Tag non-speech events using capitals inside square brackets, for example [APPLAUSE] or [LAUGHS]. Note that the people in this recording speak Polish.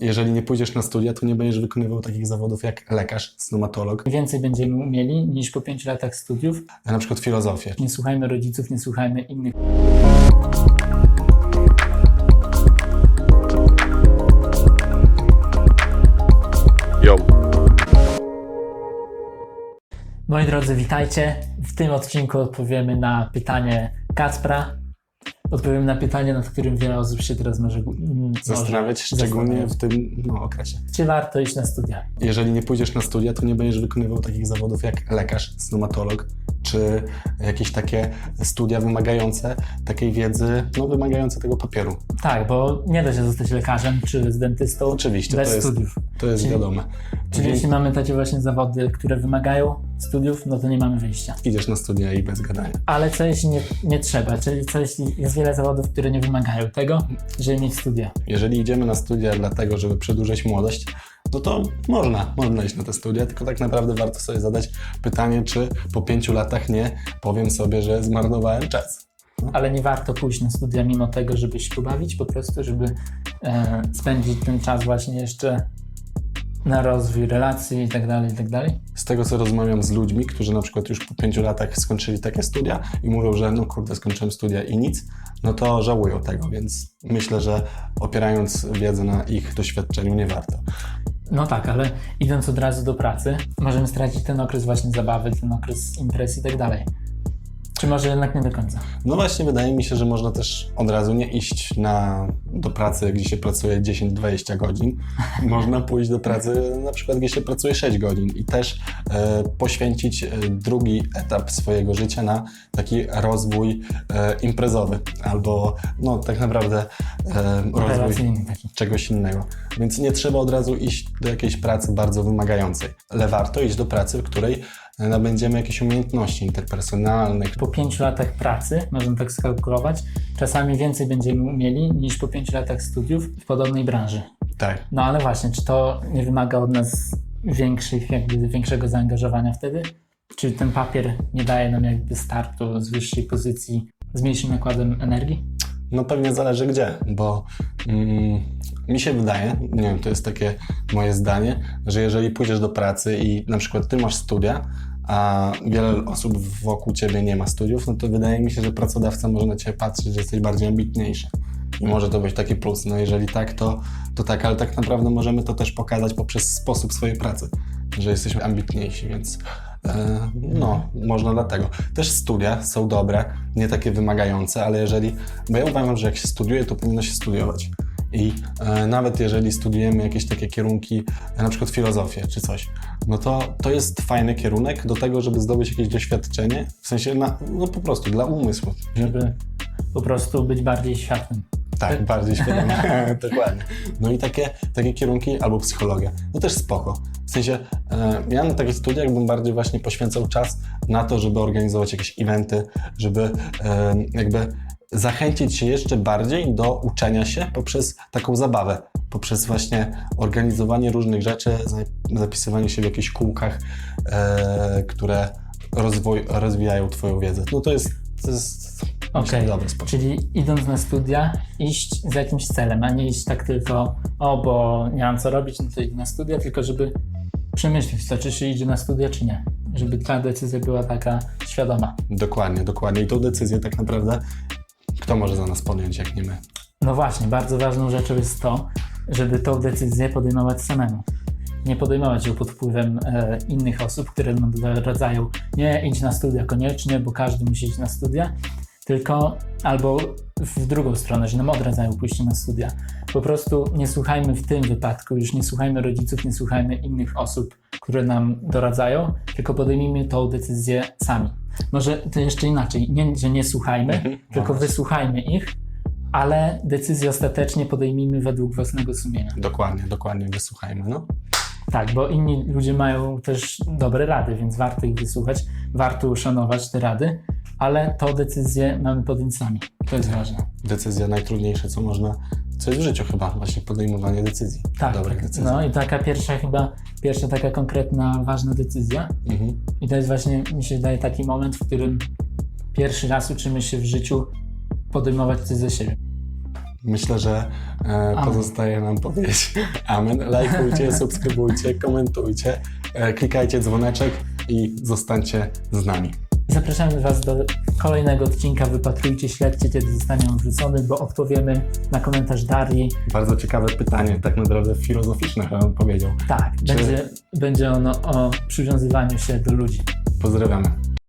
Jeżeli nie pójdziesz na studia, to nie będziesz wykonywał takich zawodów jak lekarz, stomatolog, Więcej będziemy umieli niż po pięciu latach studiów. a na przykład filozofię. Nie słuchajmy rodziców, nie słuchajmy innych. Yo. Moi drodzy, witajcie. W tym odcinku odpowiemy na pytanie Kacpra. Odpowiemy na pytanie, nad którym wiele osób się teraz może mm, Zastanawiać, szczególnie w tym no, okresie. Czy warto iść na studia? Jeżeli nie pójdziesz na studia, to nie będziesz wykonywał takich zawodów jak lekarz, stomatolog, czy jakieś takie studia wymagające takiej wiedzy, no wymagające tego papieru. Tak, bo nie da się zostać lekarzem czy z dentystą Oczywiście, bez to jest, studiów. to jest Czyli- wiadome. Czyli Więc jeśli mamy takie właśnie zawody, które wymagają studiów, no to nie mamy wyjścia. idziesz na studia i bez gadania. Ale co jeśli nie, nie trzeba? Czyli co jeśli jest wiele zawodów, które nie wymagają tego, żeby mieć studia? Jeżeli idziemy na studia dlatego, żeby przedłużyć młodość, no to można, można iść na te studia, tylko tak naprawdę warto sobie zadać pytanie, czy po pięciu latach nie powiem sobie, że zmarnowałem czas. Ale nie warto pójść na studia mimo tego, żeby się pobawić, po prostu, żeby e, spędzić ten czas właśnie jeszcze na rozwój relacji i tak dalej, i tak dalej. Z tego, co rozmawiam z ludźmi, którzy na przykład już po pięciu latach skończyli takie studia i mówią, że no kurde, skończyłem studia i nic, no to żałują tego, więc myślę, że opierając wiedzę na ich doświadczeniu nie warto. No tak, ale idąc od razu do pracy, możemy stracić ten okres właśnie zabawy, ten okres imprez i tak dalej. Czy może jednak nie do końca? No właśnie, wydaje mi się, że można też od razu nie iść na, do pracy, gdzie się pracuje 10-20 godzin. [LAUGHS] Można pójść do pracy na przykład, gdzie się pracuje 6 godzin i też e, poświęcić e, drugi etap swojego życia na taki rozwój e, imprezowy albo no tak naprawdę e, rozwój czegoś innego. Więc nie trzeba od razu iść do jakiejś pracy bardzo wymagającej, ale warto iść do pracy, w której nabędziemy jakieś umiejętności interpersonalne, Po pięciu latach pracy, można tak skalkulować, czasami więcej będziemy umieli niż po pięciu latach studiów w podobnej branży. tak, No ale właśnie, czy to nie wymaga od nas większych, jakby większego zaangażowania wtedy? Czy ten papier nie daje nam jakby startu z wyższej pozycji z mniejszym nakładem energii? No pewnie zależy gdzie, bo mm, mi się wydaje, nie wiem, to jest takie moje zdanie, że jeżeli pójdziesz do pracy i na przykład ty masz studia, a wiele osób wokół ciebie nie ma studiów, no to wydaje mi się, że pracodawca może na ciebie patrzeć, że jesteś bardziej ambitniejszy. I może to być taki plus. No jeżeli tak, to, to tak, ale tak naprawdę możemy to też pokazać poprzez sposób swojej pracy, że jesteśmy ambitniejsi, więc no, można dlatego. Też studia są dobre, nie takie wymagające, ale jeżeli, bo ja uważam, że jak się studiuje, to powinno się studiować. I e, nawet jeżeli studiujemy jakieś takie kierunki, e, na przykład filozofię czy coś, no to to jest fajny kierunek do tego, żeby zdobyć jakieś doświadczenie, w sensie na, no po prostu dla umysłu. Żeby po prostu być bardziej światłym. Tak, bardziej świadomie. [LAUGHS] Dokładnie. No i takie, takie kierunki, albo psychologia, no też spoko. W sensie, e, ja na takich studiach bym bardziej właśnie poświęcał czas na to, żeby organizować jakieś eventy, żeby e, jakby zachęcić się jeszcze bardziej do uczenia się poprzez taką zabawę, poprzez właśnie organizowanie różnych rzeczy, za- zapisywanie się w jakichś kółkach, e, które rozwoj, rozwijają Twoją wiedzę. No to jest, to jest dobry sposób. czyli idąc na studia, iść z jakimś celem, a nie iść tak tylko, o, bo nie mam co robić, no to idę na studia, tylko żeby przemyśleć to, czy się idzie na studia, czy nie. Żeby ta decyzja była taka świadoma. Dokładnie, dokładnie. I tą decyzję tak naprawdę kto może za nas podjąć, jak nie my? No właśnie, bardzo ważną rzeczą jest to, żeby tą decyzję podejmować samemu. Nie podejmować ją pod wpływem e, innych osób, które nam doradzają, nie idź na studia koniecznie, bo każdy musi iść na studia, tylko albo w drugą stronę, że nam odradzają pójście na studia. Po prostu nie słuchajmy w tym wypadku, już nie słuchajmy rodziców, nie słuchajmy innych osób, które nam doradzają, tylko podejmijmy tą decyzję sami. Może to jeszcze inaczej, nie, że nie słuchajmy, Mhm. tylko No. wysłuchajmy ich, ale decyzję ostatecznie podejmijmy według własnego sumienia. Dokładnie, dokładnie, wysłuchajmy. No. Tak, bo inni ludzie mają też dobre rady, więc warto ich wysłuchać, warto uszanować te rady, ale tą decyzję mamy podjąć sami. To jest ważne. Decyzja najtrudniejsza, co można, co jest w życiu chyba, właśnie podejmowanie decyzji. Tak, Dobrych decyzji. no i taka pierwsza chyba, pierwsza taka konkretna, ważna decyzja Mhm. i to jest właśnie, mi się wydaje, taki moment, w którym pierwszy raz uczymy się w życiu podejmować coś siebie. Myślę, że e, pozostaje nam powiedzieć amen. Lajkujcie, [LAUGHS] subskrybujcie, komentujcie, e, klikajcie dzwoneczek i zostańcie z nami. Zapraszamy Was do kolejnego odcinka. Wypatrujcie, śledźcie, kiedy zostanie on wrzucony, bo odpowiemy na komentarz Darii. Bardzo ciekawe pytanie, tak naprawdę filozoficzne chyba bym powiedział. Tak, Czy- będzie, będzie ono o przywiązywaniu się do ludzi. Pozdrawiamy.